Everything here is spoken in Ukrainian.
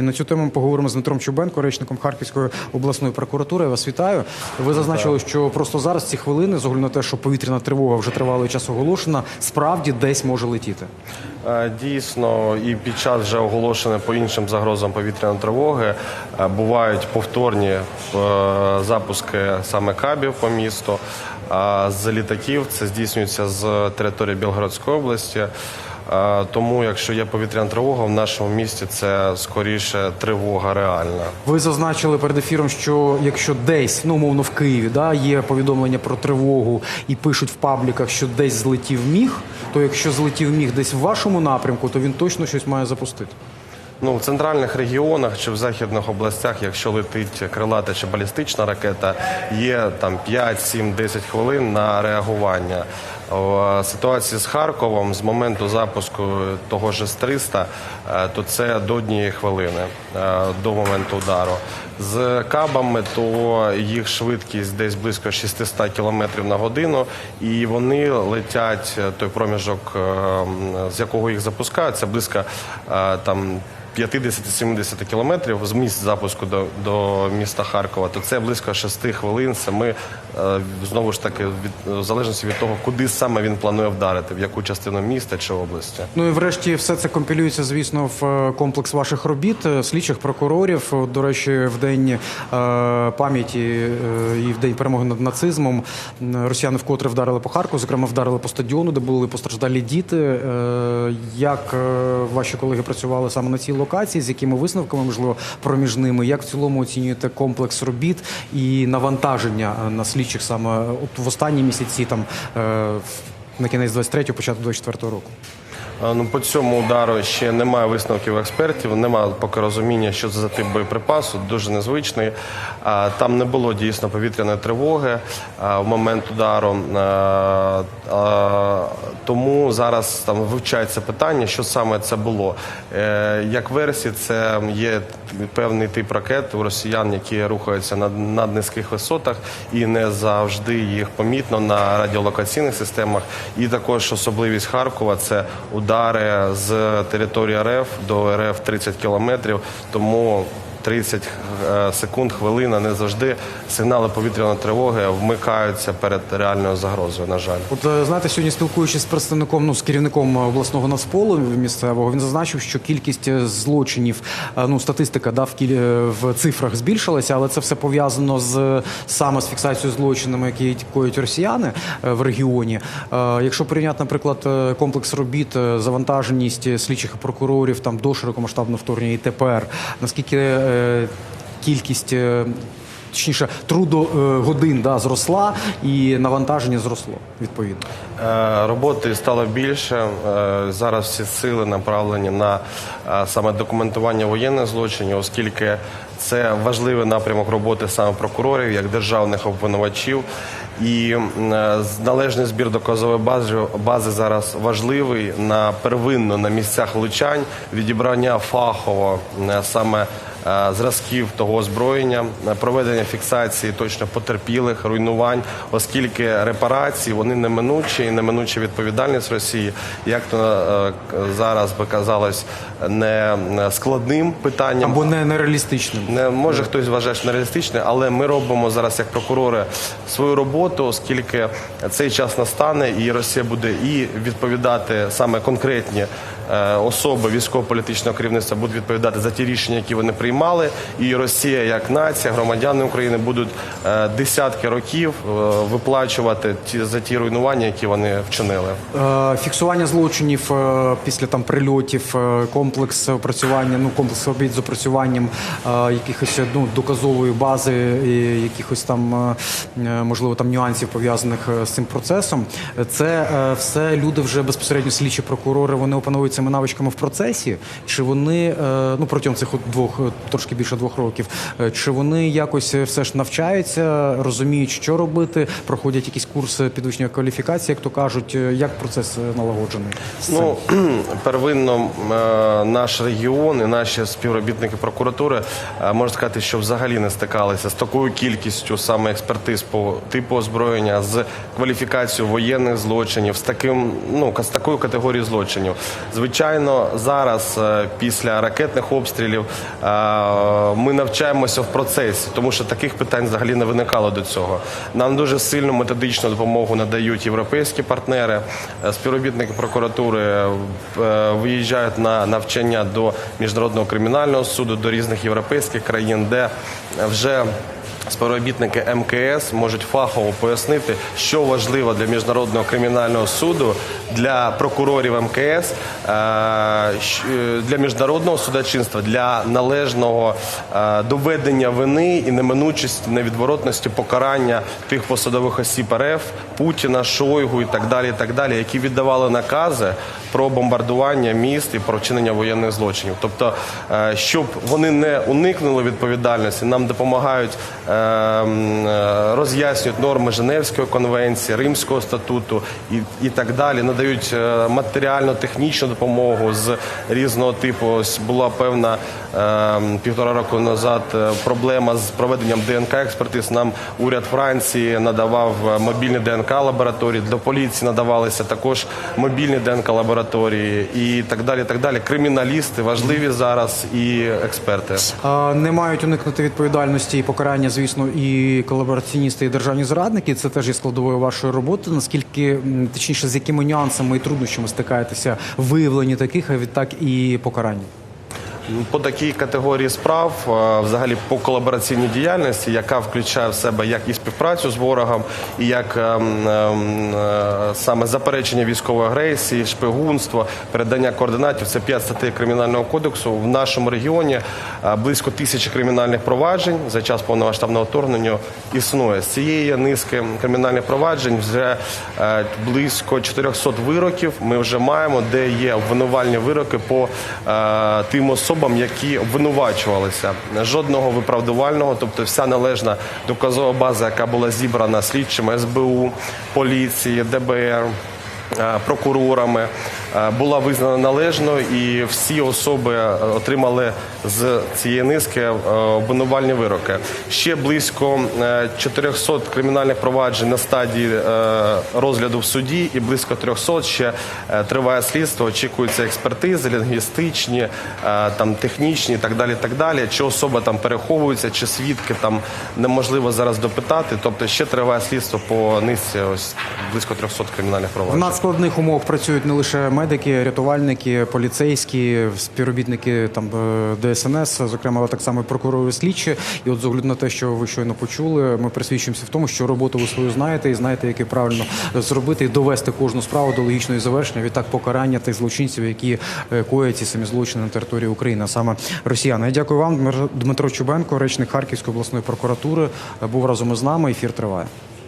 І на цю тему ми поговоримо з Дмитром Чубенко, речником Харківської обласної прокуратури. Я вас вітаю. Ви зазначили, що просто зараз ці хвилини, з огляду на те, що повітряна тривога вже тривалий час оголошена, справді десь може летіти. Е, Дійсно, і під час вже оголошення по іншим загрозам повітряної тривоги е, бувають повторні е, запуски саме кабів по місту. А з літаків це здійснюється з території Білгородської області. Тому, якщо є повітряна тривога, в нашому місті це скоріше тривога реальна. Ви зазначили перед ефіром, що якщо десь, ну умовно в Києві, да, є повідомлення про тривогу і пишуть в пабліках, що десь злетів міг, то якщо злетів міг десь в вашому напрямку, то він точно щось має запустити. Ну, в центральних регіонах чи в західних областях, якщо летить крилата чи балістична ракета, є там 5, 7, 10 хвилин на реагування. В ситуації з Харковом з моменту запуску того ж С-300, е, то це до однієї хвилини е, до моменту удару. З кабами то їх швидкість десь близько 600 км на годину, і вони летять е, той проміжок, е, з якого їх запускають, це близько е, там 50-70 кілометрів з місць запуску до, до міста Харкова, то це близько 6 хвилин. Саме е, знову ж таки від в залежності від того, куди саме він планує вдарити, в яку частину міста чи області. Ну і врешті все це компілюється, звісно, в е, комплекс ваших робіт, е, слідчих прокурорів. До речі, в день е, пам'яті і в день перемоги над нацизмом росіяни вкотре вдарили по Харкову, зокрема вдарили по стадіону, де були постраждалі діти. Як ваші колеги працювали саме на цій локації, з якими висновками, можливо, проміжними? Як в цілому оцінюєте комплекс робіт і навантаження на слідчих саме от в останні місяці, там в- на кінець 23-го, початок 24-го року? Ну, по цьому удару ще немає висновків експертів, немає поки розуміння, що це за тип боєприпасу, дуже незвичний. Там не було дійсно повітряної тривоги в момент удару. Тому зараз там вивчається питання, що саме це було. Е, Як версії, це є певний тип ракет у росіян, які рухаються на наднизьких висотах, і не завжди їх помітно на радіолокаційних системах. І також особливість Харкова це удари з території РФ до РФ 30 кілометрів. Тому 30 е, секунд, хвилина не завжди сигнали повітряної тривоги вмикаються перед реальною загрозою. На жаль. От е, знаєте, сьогодні спілкуючись з представником, ну з керівником обласного нацполу місцевого, він зазначив, що кількість е, злочинів, е, ну статистика да, в кіль... е, в цифрах збільшилася, але це все пов'язано з саме з фіксацією злочинами, які коють росіяни е, в регіоні. Е, Якщо порівняти, наприклад, е, комплекс робіт, е, завантаженість слідчих і прокурорів там до широкомасштабного вторгнення і тепер, наскільки е, кількість. е, Точніше, трудогодин да, зросла і навантаження зросло відповідно. Е, Роботи стало більше. Е, Зараз всі сили направлені на е, саме документування воєнних злочинів, оскільки це важливий напрямок роботи саме прокурорів, як державних обвинувачів. І е, належний збір доказової бази, бази зараз важливий на первинно на місцях влучань, відібрання фахово е, саме е, зразків того озброєння, е, проведення фіксації точно потерпілих, руйнувань, оскільки репарації вони неминучі і неминуча відповідальність Росії, як то е, зараз би казалось, не е, складним питанням. Або не нереалістичним. Не може хтось вважає, що нереалістичне, але ми робимо зараз як прокурори свою роботу, оскільки цей час настане, і Росія буде і відповідати саме конкретні е, особи військово-політичного керівництва будуть відповідати за ті рішення, які вони приймали. І Росія, як нація, громадяни України будуть е, десятки років е, виплачувати за ті руйнування, які вони вчинили. Е, Фіксування злочинів е, після там прильотів, е, комплекс опрацювання, ну комплекс робіт з опрацюванням е, якихось ну доказової бази, і якихось там е, е, можливо там нюансів пов'язаних е, з цим процесом. Це е, все люди вже безпосередньо слідчі прокурори. Вони опановують цими навичками в процесі, чи вони е, ну протягом цих двох е, трошки більше двох років, е, чи вони якось все ж навчаються, розуміють, що робити, проходять якісь курси підвищення кваліфікації, як то кажуть, як процес налагоджений? Ну первинно наш регіон і наші співробітники прокуратури можна сказати, що взагалі не стикалися з такою кількістю саме експертиз по типу озброєння, з кваліфікацією воєнних злочинів, з таким ну з такою категорією злочинів. Звичайно, зараз е, після ракетних обстрілів е, ми навчаємося в процесі, тому що таких питань взагалі не виникало до цього. Нам дуже сильну методичну допомогу надають європейські партнери. Е, Співробітники прокуратури виїжджають на навчання до міжнародного кримінального суду, до різних європейських країн, де вже Співробітники МКС можуть фахово пояснити, що важливо для міжнародного кримінального суду, для прокурорів МКС, е, е, для міжнародного судочинства, для належного е, доведення вини і неминучості, невідворотності покарання тих посадових осіб РФ, Путіна, Шойгу і так далі, і так далі, які віддавали накази про бомбардування міст і про вчинення воєнних злочинів. Тобто, щоб вони не уникнули відповідальності, нам допомагають е, м, е, роз'яснюють норми Женевської конвенції, Римського статуту і, і так далі. Надають е, матеріально-технічну допомогу з різного типу. Ось була певна е, півтора року назад е, проблема з проведенням ДНК експертиз. Нам уряд Франції надавав мобільні ДНК лабораторії. Для поліції надавалися також мобільні ДНК лабораторії і так далі. Так далі. Криміналісти важливі зараз і експерти. Не мають уникнути відповідальності і покарання, звісно, і колабораціоністи, і державні зрадники. Це теж є складовою вашої роботи. Наскільки точніше, з якими нюансами і труднощами стикаєтеся виявлення таких, а відтак і покаранні? По такій категорії справ, е, взагалі по колабораційній діяльності, яка включає в себе як і співпрацю з ворогом, і як ем, ем, е, саме заперечення військової агресії, шпигунство, передання координатів, це 5 статей кримінального кодексу. В нашому регіоні е, близько тисячі кримінальних проваджень за час повномасштабного вторгнення існує. З цієї низки кримінальних проваджень вже близько 400 вироків. Ми вже маємо, де є обвинувальні вироки по тим особам, які обвинувачувалися. Жодного виправдувального, тобто вся належна доказова база, яка була зібрана слідчими СБУ, поліції, ДБР. е, Прокурорами була визнана належною, і всі особи е, отримали з цієї низки е, обвинувальні вироки. Ще близько е, 400 кримінальних проваджень на стадії е, розгляду в суді, і близько 300 ще е, триває слідство. Очікуються експертизи, лінгвістичні, е, там технічні, так далі. Так далі. Чи особа там переховується, чи свідки там неможливо зараз допитати. Тобто ще триває слідство по низці ось близько 300 кримінальних В проваджень. надскладних умовах працюють не лише медики, рятувальники, поліцейські, співробітники там е, ДСНС, зокрема, але так само прокурори слідчі. І от з огляду на те, що ви щойно почули, ми присвідчуємося в тому, що роботу ви свою знаєте і знаєте, як правильно зробити і довести кожну справу до логічної завершення. Відтак покарання тих злочинців, які е, коять ці самі злочини на території України, а саме росіяни. Я дякую вам, Дмитро Чубенко, речник Харківської обласної прокуратури, е, був разом із нами. Ефір триває.